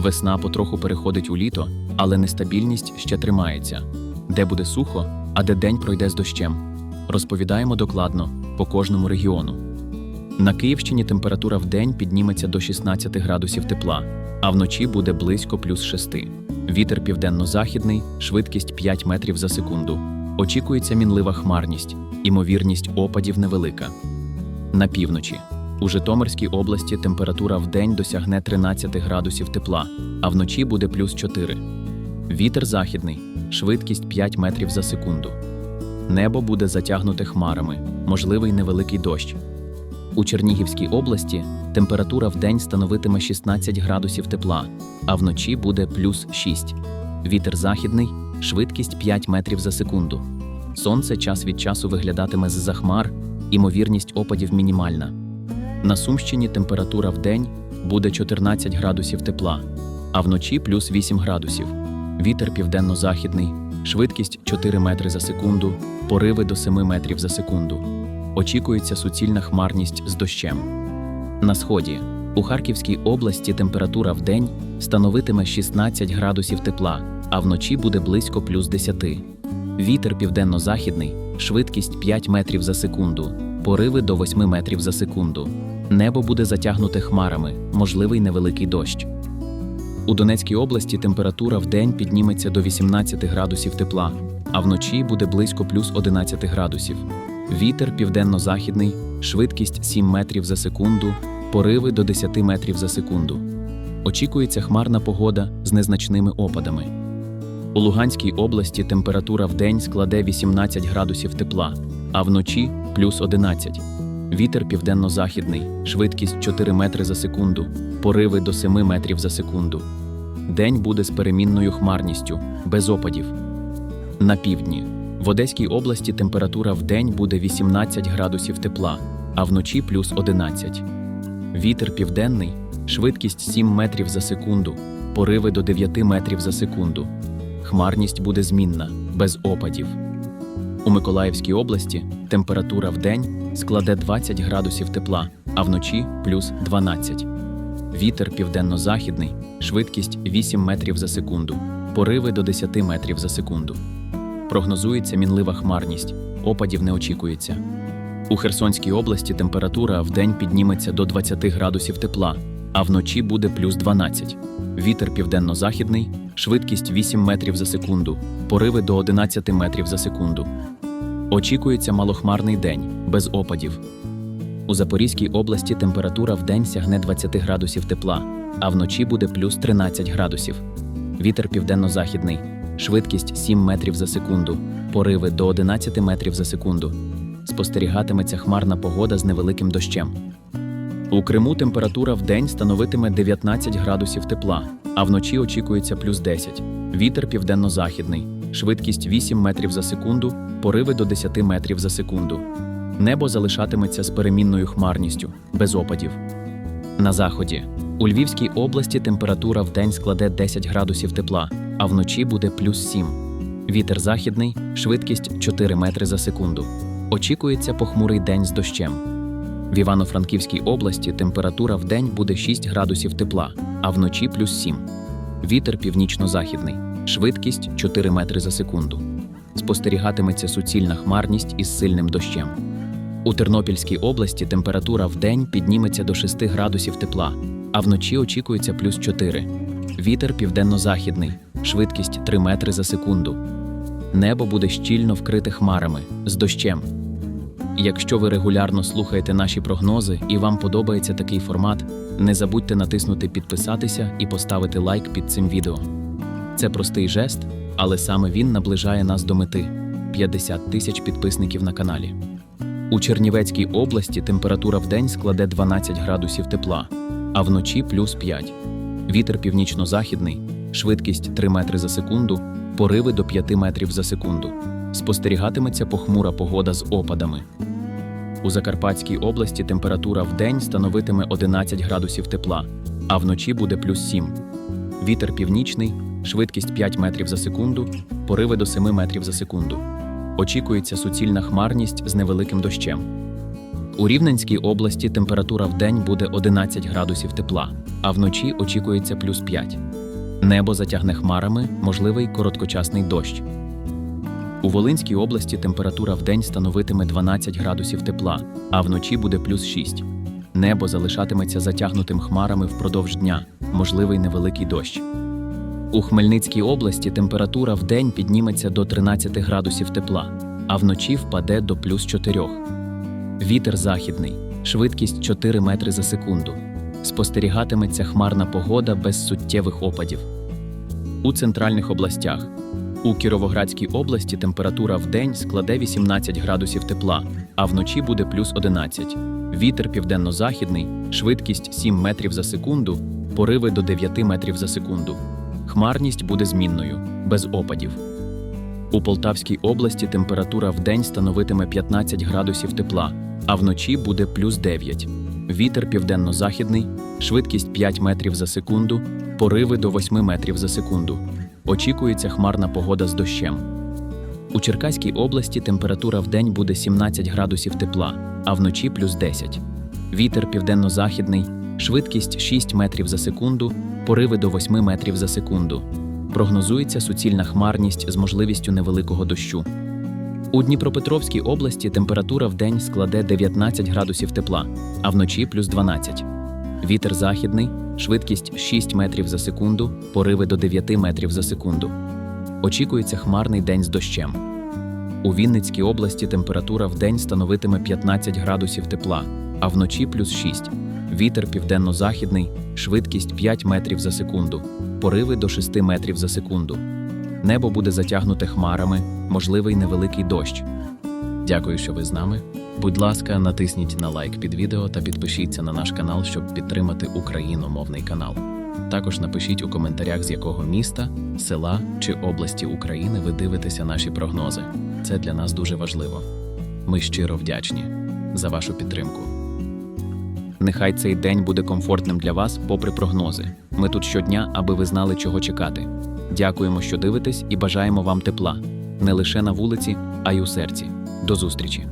Весна потроху переходить у літо, але нестабільність ще тримається. Де буде сухо, а де день пройде з дощем. Розповідаємо докладно по кожному регіону. На Київщині температура в день підніметься до 16 градусів тепла, а вночі буде близько плюс 6. Вітер південно-західний, швидкість 5 метрів за секунду. Очікується мінлива хмарність, імовірність опадів невелика. На півночі. У Житомирській області температура в досягне 13 градусів тепла, а вночі буде плюс 4. Вітер західний, швидкість 5 метрів за секунду. Небо буде затягнуте хмарами, можливий невеликий дощ. У Чернігівській області температура в день становитиме 16 градусів тепла, а вночі буде плюс 6. Вітер західний, швидкість 5 метрів за секунду. Сонце час від часу виглядатиме з-за хмар, імовірність опадів мінімальна. На Сумщині температура в день буде 14 градусів тепла, а вночі плюс 8 градусів. Вітер південно-західний, швидкість 4 метри за секунду, пориви до 7 метрів за секунду. Очікується суцільна хмарність з дощем. На сході у Харківській області температура в день становитиме 16 градусів тепла, а вночі буде близько плюс 10. Вітер південно-західний, швидкість 5 метрів за секунду, пориви до 8 метрів за секунду. Небо буде затягнуте хмарами, можливий невеликий дощ. У Донецькій області температура в день підніметься до 18 градусів тепла, а вночі буде близько плюс 11 градусів. Вітер південно-західний, швидкість 7 метрів за секунду, пориви до 10 метрів за секунду. Очікується хмарна погода з незначними опадами. У Луганській області температура в день складе 18 градусів тепла, а вночі плюс 11. Вітер південно-західний, швидкість 4 метри за секунду, пориви до 7 метрів за секунду. День буде з перемінною хмарністю, без опадів. На півдні. В Одеській області температура в день буде 18 градусів тепла, а вночі плюс 11. Вітер південний, швидкість 7 метрів за секунду, пориви до 9 метрів за секунду. Хмарність буде змінна, без опадів. У Миколаївській області температура в день складе 20 градусів тепла, а вночі плюс 12. Вітер південно-західний, швидкість 8 метрів за секунду, пориви до 10 метрів за секунду. Прогнозується мінлива хмарність, опадів не очікується. У Херсонській області температура в день підніметься до 20 градусів тепла, а вночі буде плюс 12. Вітер південно-західний, швидкість 8 метрів за секунду, пориви до 11 метрів за секунду. Очікується малохмарний день, без опадів. У Запорізькій області температура в день сягне 20 градусів тепла, а вночі буде плюс 13 градусів. Вітер південно-західний, швидкість 7 метрів за секунду, пориви до 11 метрів за секунду. Спостерігатиметься хмарна погода з невеликим дощем. У Криму температура в день становитиме 19 градусів тепла, а вночі очікується плюс 10. Вітер південно-західний, швидкість 8 метрів за секунду, пориви до 10 метрів за секунду. Небо залишатиметься з перемінною хмарністю, без опадів. На заході. У Львівській області температура в день складе 10 градусів тепла, а вночі буде плюс 7. Вітер західний, швидкість 4 метри за секунду. Очікується похмурий день з дощем. В Івано-Франківській області температура в день буде 6 градусів тепла, а вночі плюс 7. Вітер північно-західний, швидкість 4 метри за секунду. Спостерігатиметься суцільна хмарність із сильним дощем. У Тернопільській області температура в день підніметься до 6 градусів тепла, а вночі очікується плюс 4. Вітер південно-західний, швидкість 3 метри за секунду. Небо буде щільно вкрите хмарами з дощем. Якщо ви регулярно слухаєте наші прогнози і вам подобається такий формат, не забудьте натиснути підписатися і поставити лайк під цим відео. Це простий жест, але саме він наближає нас до мети 50 тисяч підписників на каналі. У Чернівецькій області температура в день складе 12 градусів тепла, а вночі плюс 5. Вітер північно-західний, швидкість 3 метри за секунду, пориви до 5 метрів за секунду. Спостерігатиметься похмура погода з опадами. У Закарпатській області температура в день становитиме 11 градусів тепла, а вночі буде плюс 7. Вітер північний, швидкість 5 метрів за секунду, пориви до 7 метрів за секунду. Очікується суцільна хмарність з невеликим дощем. У Рівненській області температура в день буде 11 градусів тепла, а вночі очікується плюс 5. Небо затягне хмарами, можливий короткочасний дощ. У Волинській області температура вдень становитиме 12 градусів тепла, а вночі буде плюс 6. Небо залишатиметься затягнутим хмарами впродовж дня, можливий невеликий дощ. У Хмельницькій області температура вдень підніметься до 13 градусів тепла, а вночі впаде до плюс 4. Вітер західний, швидкість 4 метри за секунду. Спостерігатиметься хмарна погода без суттєвих опадів. У центральних областях. У Кіровоградській області температура вдень складе 18 градусів тепла, а вночі буде плюс 11. Вітер південно-західний, швидкість 7 метрів за секунду, пориви до 9 метрів за секунду. Хмарність буде змінною, без опадів. У Полтавській області температура вдень становитиме 15 градусів тепла, а вночі буде плюс 9. Вітер південно-західний, швидкість 5 метрів за секунду, пориви до 8 метрів за секунду. Очікується хмарна погода з дощем. У Черкаській області температура вдень буде 17 градусів тепла, а вночі плюс 10. Вітер південно-західний, швидкість 6 метрів за секунду, пориви до 8 метрів за секунду. Прогнозується суцільна хмарність з можливістю невеликого дощу. У Дніпропетровській області температура вдень складе 19 градусів тепла, а вночі плюс 12. Вітер західний, швидкість 6 метрів за секунду, пориви до 9 метрів за секунду. Очікується хмарний день з дощем. У Вінницькій області температура вдень становитиме 15 градусів тепла, а вночі плюс 6. Вітер південно-західний, швидкість 5 метрів за секунду, пориви до 6 метрів за секунду. Небо буде затягнуте хмарами, можливий невеликий дощ. Дякую, що ви з нами. Будь ласка, натисніть на лайк під відео та підпишіться на наш канал, щоб підтримати україномовний канал. Також напишіть у коментарях, з якого міста, села чи області України ви дивитеся наші прогнози. Це для нас дуже важливо. Ми щиро вдячні за вашу підтримку. Нехай цей день буде комфортним для вас, попри прогнози. Ми тут щодня, аби ви знали, чого чекати. Дякуємо, що дивитесь, і бажаємо вам тепла не лише на вулиці, а й у серці. До зустрічі!